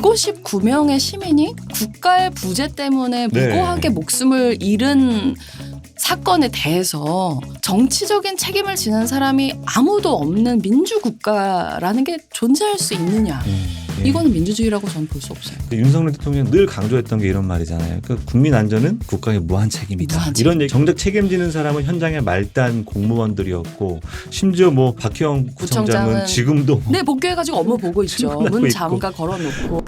159명의 시민이 국가의 부재 때문에 네. 무고하게 목숨을 잃은 사건에 대해서 정치적인 책임을 지는 사람이 아무도 없는 민주국가라는 게 존재할 수 있느냐. 음, 예. 이거는 민주주의라고 저는 볼 수 없어요. 그 윤석열 대통령 늘 강조했던 게 이런 말이잖아요. 그 국민 안전은 국가의 무한 책임이다. 무한 책임. 이런 얘기. 정작 책임지는 사람은 현장의 말단 공무원들이었고 심지어 뭐 박형 구청장은 구청장은- 지금도 뭐 네, 복귀해가지고 업무 보고 있죠. 문. 잠가 걸어놓고.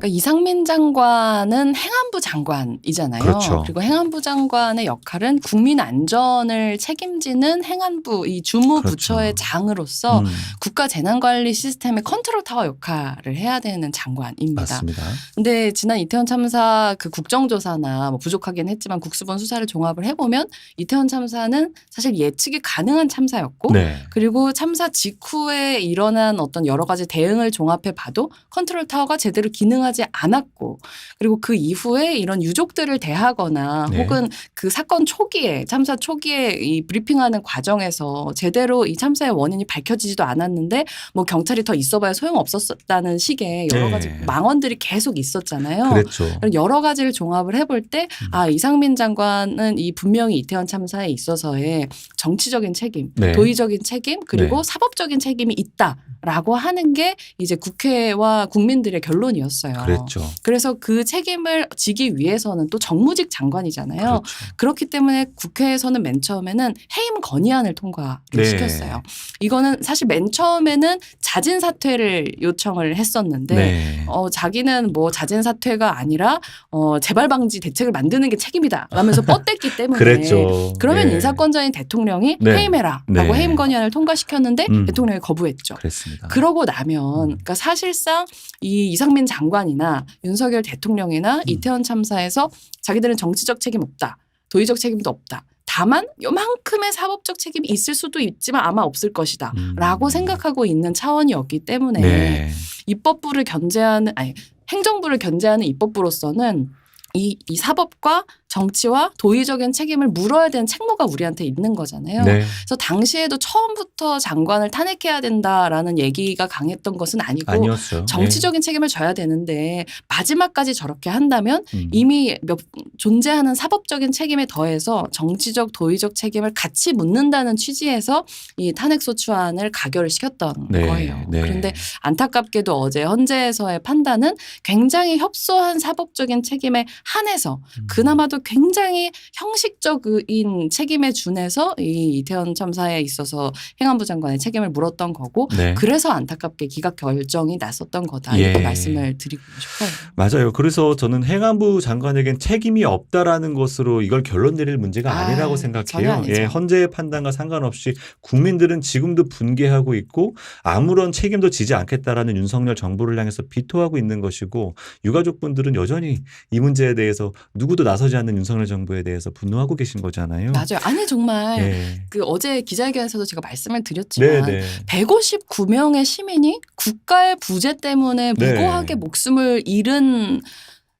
그러니까 이상민 장관은 행안부 장관이잖아요. 그렇죠. 리고 행안부 장관의 역할은 국민 안전을 책임지는 행안부 이 주무 그렇죠. 부처의 장으로서 음, 국가 재난관리 시스템의 컨트롤 타워 역할을 해야 되는 장관입니다. 맞습니다. 근데 지난 이태원 참사 그 국정조사나 뭐 부족하긴 했지만 국수본 수사를 종합을 해보면 이태원 참사는 사실 예측이 가능한 참사였고 네. 그리고 참사 직후에 일어난 어떤 여러 가지 대응을 종합해 봐도 컨트롤 타워가 제대로 기능하지 않았고 그리고 그 이후에 이런 유족들을 대하거나 네. 혹은 그 사건 초기에 참사 초기에 이 브리핑하는 과정에서 제대로 이 참사의 원인이 밝혀지지도 않았는데 뭐 경찰이 더 있어봐야 소용없었다는 식의 여러 네. 가지 망언들이 계속 있었잖아요. 그랬죠. 여러 가지를 종합을 해볼 때, 음. 아, 이상민 장관은 이 분명히 이태원 참사에 있어서의 정치적인 책임, 네. 도의적인 책임, 그리고 네. 사법적인 책임이 있다라고 하는 게 이제 국회와 국민들의 결론이었어요. 그랬죠. 그래서 그 책임을 지기 위해서는 또 정무직 장관이잖아요. 그렇죠. 그렇기 때문에 국회에서는 맨 처음에는 해임 건의안을 통과를 네. 시켰어요. 이거는 사실 맨 처음에는 자진 사퇴를 요청을 했었는데 네. 어, 자기는 뭐 자진 사퇴가 아니라 어, 재발 방지 대책을 만드는 게 책임이다. 라면서 뻗댔기 때문에 그랬죠. 그러면 예. 인사권자인 대통령이 네. 해임해라라고 네. 해임 건의안을 통과시켰는데 음. 대통령이 거부했죠. 그랬습니다. 그러고 나면 음. 그러니까 사실상 이 이상민 장관이 나 윤석열 대통령이나 음. 이태원 참사에서 자기들은 정치적 책임 없다. 도의적 책임도 없다. 다만 요만큼의 사법적 책임이 있을 수도 있지만 아마 없을 것이다. 음. 라고 생각하고 있는 차원이었기 때문에 네. 입법부를 견제하는 아니 행정부를 견제하는 입법부로서는 이, 이 사법과 정치와 도의적인 책임을 물어야 되는 책무가 우리한테 있는 거잖아요. 네. 그래서 당시에도 처음부터 장관을 탄핵해야 된다라는 얘기가 강했던 것은 아니고 아니었어요. 정치적인 책임을 져야 되는데 마지막까지 저렇게 한다면 네. 음. 이미 몇, 존재하는 사법적인 책임에 더해서 정치적 도의적 책임을 같이 묻는다는 취지에서 이 탄핵 소추안을 가결을 시켰던 네. 거예요. 네. 그런데 안타깝게도 어제 헌재에서의 판단은 굉장히 협소한 사법적인 책임에 한해서 음. 그나마도 굉장히 형식적인 책임에 준해서 이 이태원 참사에 있어서 행안부 장관의 책임을 물었던 거고 네. 그래서 안타깝게 기각 결정이 났었던 거다 예. 이렇게 말씀을 드리고 싶어요. 맞아요. 그래서 저는 행안부 장관에겐 책임이 없다라는 것으로 이걸 결론 내릴 문제가 아, 아니라고 생각해요. 예, 헌재의 판단과 상관없이 국민들은 지금도 분개하고 있고 아무런 책임도 지지 않겠다라는 윤석열 정부를 향해서 비토하고 있는 것이고 유가족분들은 여전히 이 문제에 대해서 누구도 나서지 않는 윤석열 정부에 대해서 분노하고 계신 거잖아요. 맞아요. 아니 정말 예. 그 어제 기자회견에서도 제가 말씀을 드렸지만 네, 네. 159명의 시민이 국가의 부재 때문에 네. 무고하게 목숨을 잃은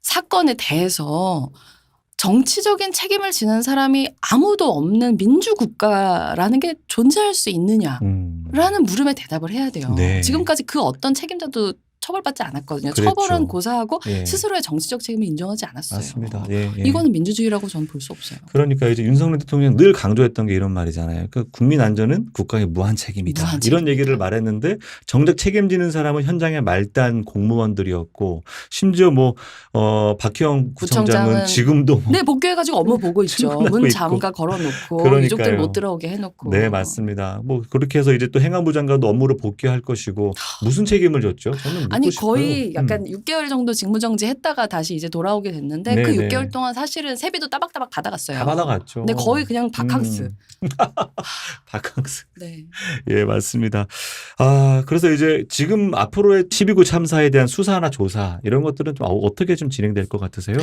사건에 대해서 정치적인 책임을 지는 사람이 아무도 없는 민주국가라는 게 존재할 수 있느냐라는 음. 물음에 대답을 해야 돼요. 네. 지금까지 그 어떤 책임자도 처벌받지 않았거든요. 그랬죠. 처벌은 고사하고 예. 스스로의 정치적 책임을 인정하지 않았어요. 맞습니다. 예, 예. 이거는 민주주의라고 저는 볼 수 없어요. 그러니까 이제 윤석열 대통령 늘 강조했던 게 이런 말이잖아요. 그 국민 안전은 국가의 무한 책임이다. 무한 이런. 얘기를 말했는데 정작 책임지는 사람은 현장의 말단 공무원들이었고 심지어 뭐 어, 박형 구청장은 구청장은- 지금도 뭐 네, 복귀해가지고 업무 보고 있죠. 문. 잠가 걸어놓고 그러니까요. 유족들 못 들어오게 해놓고. 네 맞습니다. 뭐 그렇게 해서 이제 또 행안부 장관도 업무를 복귀할 것이고 무슨 책임을 졌죠? 저는 아니 싶어요. 거의 약간 음. 6개월 정도 직무정지 했다가 다시 이제 돌아오게 됐는데 네, 그 네. 6개월 동안 사실은 세비도 따박따박 받아갔어요. 다 받아갔죠. 근데 거의 그냥 바캉스. 음. 바캉스. 네. 예, 맞습니다. 아, 그래서 이제 지금 앞으로의 12구 참사에 대한 수사나 조사 이런 것들은 좀 어- 어떻게 좀 진행될 것 같으세요?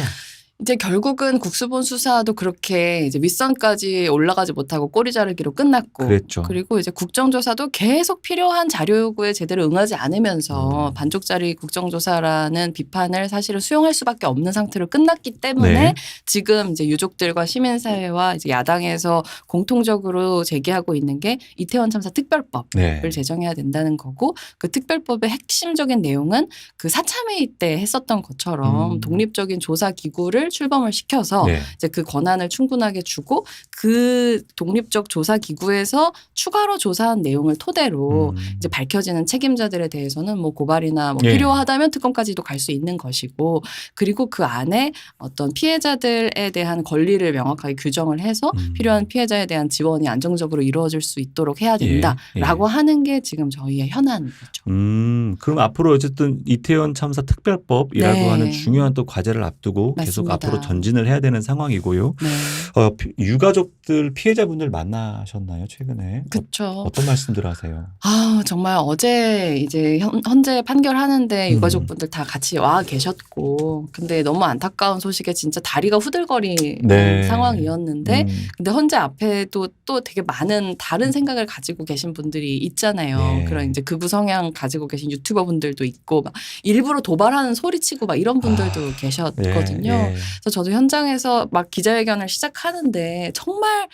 이제 결국은 국수본 수사도 그렇게 이제 윗선까지 올라가지 못하고 꼬리 자르기로 끝났고 그랬죠. 리고 이제 국정조사도 계속 필요한 자료 요구에 제대로 응하지 않으면서 음. 반쪽짜리 국정조사라는 비판을 사실은 수용할 수밖에 없는 상태로 끝났기 때문에 네. 지금 이제 유족들과 시민사회와 이제 야당에서 공통적으로 제기하고 있는 게 이태원 참사 특별법. 네. 을 제정해야 된다는 거고 그 특별법의 핵심적인 내용은 그 사참회의 때 했었던 것처럼 음. 독립적인 조사 기구를 출범을 시켜서 네. 이제 그 권한을 충분하게 주고 그 독립적 조사 기구에서 추가로 조사한 내용을 토대로 음. 이제 밝혀지는 책임자들에 대해서는 뭐 고발이나 뭐 예. 필요하다면 특검까지도 갈 수 있는 것이고 그리고 그 안에 어떤 피해자들에 대한 권리를 명확하게 규정을 해서 음. 필요한 피해자에 대한 지원이 안정적으로 이루어질 수 있도록 해야 예, 된다라고 예. 하는 게 지금 저희의 현안이죠. 음, 그럼 앞으로 어쨌든 이태원 참사 특별법이라고 네. 하는 중요한 또 과제를 앞두고 계속 맞습니다. 앞으로 전진을 해야 되는 상황이고요. 네, 어, 피- 유가족들 피해자분들 만나셨나요 최근에? 그렇죠. 어, 어떤 말씀들 하세요? 아 정말 어제 이제 현, 현재 판결하는데 음. 유가족분들 다 같이 와 계셨고 근데 너무 안타까운 소식에 진짜 다리가 후들거리는 네. 상황이었는데 음, 근데 헌재 앞에도 또 되게 많은 다른 생각을 가지고 계신 분들이 있잖아요. 예. 그런 이제 극우 성향 가지고 계신 유튜버 분들도 있고 막 일부러 도발하는 소리치고 막 이런 분들도 아, 계셨거든요. 예, 예. 그래서 저도 현장에서 막 기자회견을 시작하는데 정말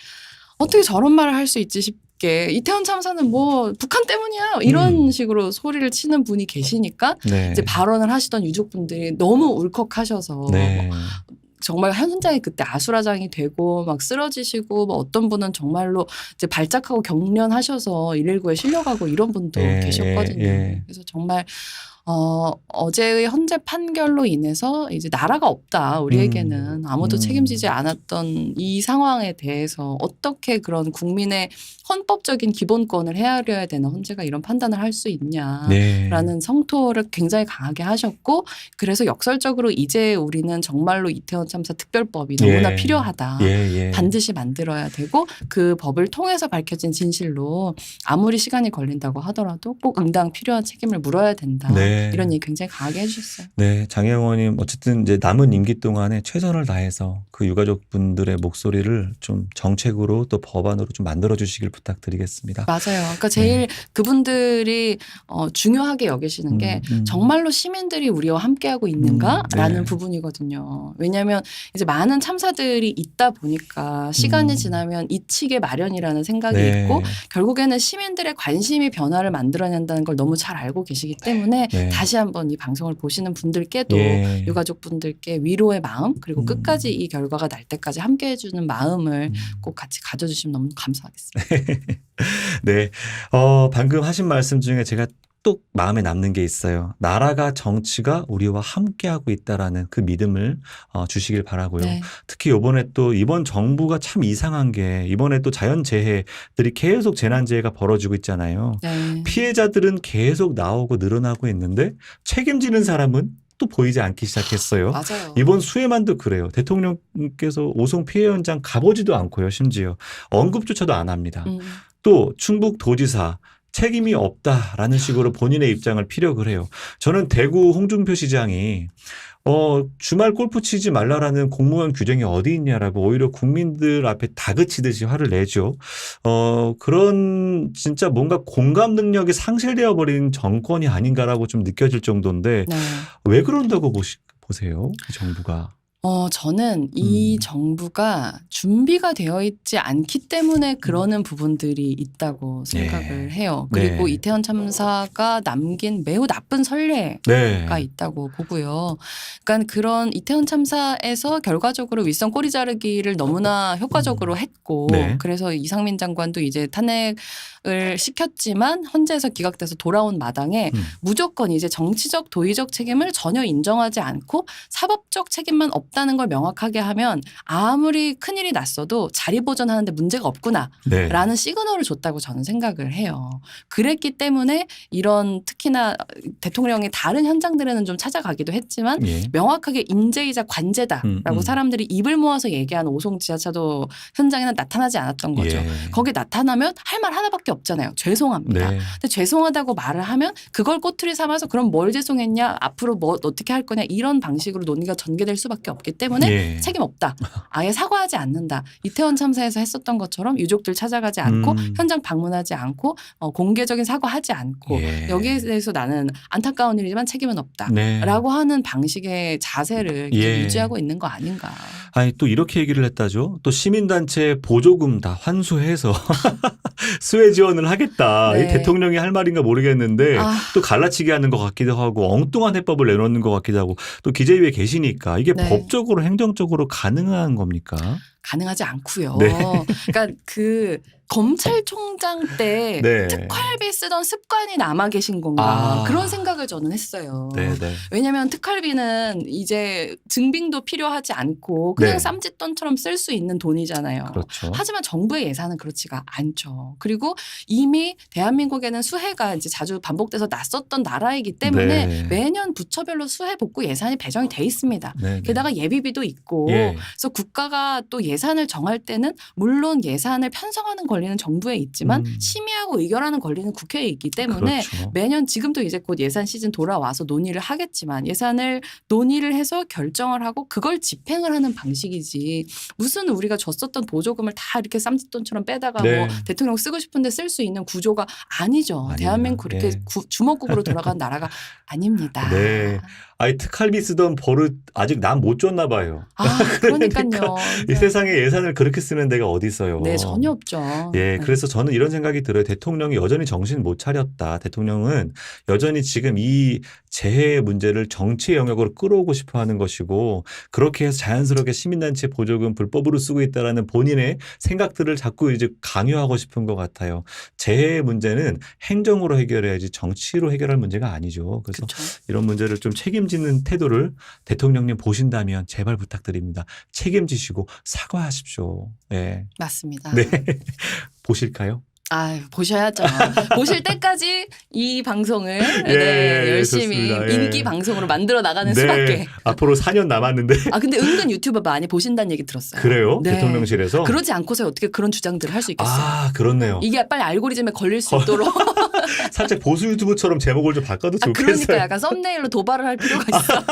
어떻게 저런 말을 할 수 있지 싶게 이태원 참사는 뭐 북한 때문이야 이런 음. 식으로 소리를 치는 분이 계시니까 네. 이제 발언을 하시던 유족분들이 너무 울컥하셔서 네. 정말 현장에 그때 아수라장이 되고 막 쓰러지시고 뭐 어떤 분은 정말로 이제 발작하고 경련하셔서 119에 실려가고 이런 분도 예, 계셨거든요. 예, 예. 그래서 정말 어, 어제의 헌재 판결로 인해서 이제 나라가 없다. 우리에게는 아무도 음. 책임지지 않았던 이 상황에 대해서 어떻게 그런 국민의 헌법적인 기본권을 헤아려야 되는 헌재가 이런 판단을 할 수 있냐. 네. 라는 성토를 굉장히 강하게 하셨고 그래서 역설적으로 이제 우리는 정말로 이태원 참사 특별법이 너무나 예. 필요하다. 예, 예. 반드시 만들어야 되고 그 법을 통해서 밝혀진 진실로 아무리 시간이 걸린다고 하더라도 꼭 응당 필요한 책임을 물어야 된다. 네. 이런 얘기 굉장히 강하게 해주셨어요. 네, 장영원님 어쨌든 이제 남은 임기 동안에 최선을 다해서 그 유가족 분들의 목소리를 좀 정책으로 또 법안으로 좀 만들어 주시길 부탁드리겠습니다. 맞아요. 그러니까 제일 그분들이 어, 중요하게 여기시는 게 음, 음. 정말로 시민들이 우리와 함께하고 있는가라는 네. 부분이거든요. 왜냐하면 이제 많은 참사들이 있다 보니까 시간이 음. 지나면 잊히게 마련이라는 생각이 네. 있고 결국에는 시민들의 관심이 변화를 만들어낸다는 걸 너무 잘 알고 계시기 때문에 네. 다시 한번 이 방송을 보시는 분들께도 예. 유가족 분들께 위로의 마음 그리고 음. 끝까지 이 결과가 날 때까지 함께 해주는 마음을 음. 꼭 같이 가져주시면 너무 감사하겠습니다. 네. 어, 방금 하신 말씀 중에 제가 또 마음에 남는 게 있어요. 나라가 정치가 우리와 함께하고 있다라는 그 믿음을 어, 주시길 바라고요. 네. 특히 이번에 또 이번 정부가 참 이상한 게 이번에 또 자연 재해들이 계속 재난 재해가 벌어지고 있잖아요. 네. 피해자들은 계속 나오고 늘어나고 있는데 책임지는 사람은 또 보이지 않기 시작했어요. 맞아요. 이번 수해만도 그래요. 대통령께서 오송 피해 현장 가보지도 않고요. 심지어 언급조차도 안 합니다. 음. 또 충북 도지사 책임이 없다라는 식으로 본인의 입장을 피력을 해요. 저는 대구 홍준표 시장이 어, 주말 골프 치지 말라라는 공무원 규정이 어디 있냐라고 오히려 국민들 앞에 다그치듯이 화를 내죠. 어, 그런 진짜 뭔가 공감 능력이 상실되어 버린 정권이 아닌가라고 좀 느껴질 정도인데 네. 왜 그런다고 보시, 보세요? 이 정부가. 어, 저는 이 음. 정부가 준비가 되어 있지 않기 때문에 그러는 부분들이 있다고 생각을 해요. 그리고 네. 이태원 참사가 남긴 매우 나쁜 선례 네. 가 있다고 보고요. 그러니까 그런 이태원 참사에서 결과적으로 윗선 꼬리 자르기를 너무나 효과적으로 했고 네. 그래서 이상민 장관도 이제 탄핵을 시켰지만 헌재에서 기각돼서 돌아온 마당에 음. 무조건 이제 정치적 도의적 책임을 전혀 인정하지 않고 사법적 책임만 없다는 걸 명확하게 하면 아무리 큰일이 났어도 자리 보존하는데 문제가 없구나 네. 라는 시그널을 줬다고 저는 생각을 해요. 그랬기 때문에 이런 특히나 대통령이 다른 현장들에는 좀 찾아가기도 했지만 예. 명확하게 인재이자 관제다라고 음, 음. 사람들이 입을 모아서 얘기하는 오송 지하차도 현장에는 나타나지 않았던 거죠. 예. 거기 나타나면 할 말 하나밖에 없잖아요. 죄송합니다. 네. 근데 죄송하다고 말을 하면 그걸 꼬투리 삼아서 그럼 뭘 죄송했냐 앞으로 뭐 어떻게 할 거냐 이런 방식으로 논의가 전개될 수밖에 없고 없기 때문에 예. 책임 없다. 아예 사과하지 않는다. 이태원 참사에서 했었던 것처럼 유족들 찾아가지 않고 음. 현장 방문하지 않고 어, 공개적인 사과하지 않고 예. 여기에 대해서 나는 안타까운 일이지만 책임은 없다. 네. 라고 하는 방식의 자세를 예. 유지하고 있는 거 아닌가. 아니 또 이렇게 얘기를 했다죠. 또 시민단체 보조금 다 환수해서 수혜 지원을 하겠다. 네. 이 대통령이 할 말인가 모르겠는데 아. 또 갈라치기 하는 것 같기도 하고 엉뚱한 해법을 내놓는 것 같기도 하고 또 기재위에 계시니까 이게 네. 법 적으로 행정적으로 가능한 겁니까? 가능하지 않고요. 네. 그러니까 그 검찰총장 때 네. 특활비 쓰던 습관이 남아 계신 건가 아. 그런 생각을 저는 했어요. 네, 네. 왜냐하면 특활비는 이제 증빙도 필요하지 않고 그냥 네. 쌈짓돈처럼 쓸 수 있는 돈이잖아요. 그렇죠. 하지만 정부의 예산은 그렇지가 않죠. 그리고 이미 대한민국에는 수해가 이제 자주 반복돼서 났었던 나라이기 때문에 네. 매년 부처별로 수해 복구 예산이 배정이 돼 있습니다. 네, 네. 게다가 예비비도 있고 예. 그래서 국가가 또 예 산을 정할 때는 물론 예산을 편성하는 권리는 정부에 있지만 음. 심의하고 의결하는 권리는 국회에 있기 때문에 그렇죠. 매년 지금도 이제 곧 예산 시즌 돌아와서 논의를 하겠지만 예산을 논의를 해서 결정을 하고 그걸 집행을 하는 방식이지 무슨 우리가 줬었던 보조금을 다 이렇게 쌈짓돈처럼 빼다가 네. 뭐 대통령 쓰고 싶은데 쓸 수 있는 구조가 아니죠. 아닙니다. 대한민국 그렇게 예. 구- 주먹국으로 돌아간 나라가 아닙니다. 네. 아이 특할비 쓰던 버릇 아직 난 못 줬나 봐요. 아 그러니까요. 이 네. 세상에 예산을 그렇게 쓰는 데가 어디 있어요. 네 전혀 없죠. 예, 네. 그래서 저는 이런 생각이 들어요. 대통령이 여전히 정신 못 차렸다. 대통령은 여전히 지금 이 재해 문제를 정치의 영역으로 끌어오고 싶어 하는 것이고, 그렇게 해서 자연스럽게 시민단체 보조금 불법으로 쓰고 있다라는 본인의 생각들을 자꾸 이제 강요하고 싶은 것 같아요. 재해 문제는 행정으로 해결해야지 정치로 해결할 문제가 아니죠. 그래서 그렇죠. 이런 문제를 좀 책임지는 태도를 대통령님 보신다면 제발 부탁드립니다. 책임지시고 사과 하십시오. 예. 맞습니다. 네. 보실까요? 아 보셔야죠. 보실 때까지 이 방송을 예, 네, 열심히 좋습니다. 예. 인기 방송으로 만들어 나가는 수밖에. 앞으로 4년 남았는데 아 근데 은근 유튜버 많이 보신다는 얘기 들었어요. 그래요? 네. 대통령실에서 그러지 않고서 어떻게 그런 주장들을 할 수 있겠어요? 아 그렇네요. 이게 빨리 알고리즘에 걸릴 수 어, 있도록 살짝 보수 유튜브처럼 제목을 좀 바꿔도 아, 좋겠어요. 그러니까 약간 썸네일로 도발을 할 필요가 있어.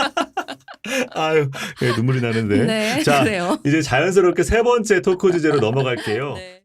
아유 예, 눈물이 나는데. 네, 자, 그래요. 이제 자연스럽게 세 번째 토크 주제로 넘어갈게요. 네.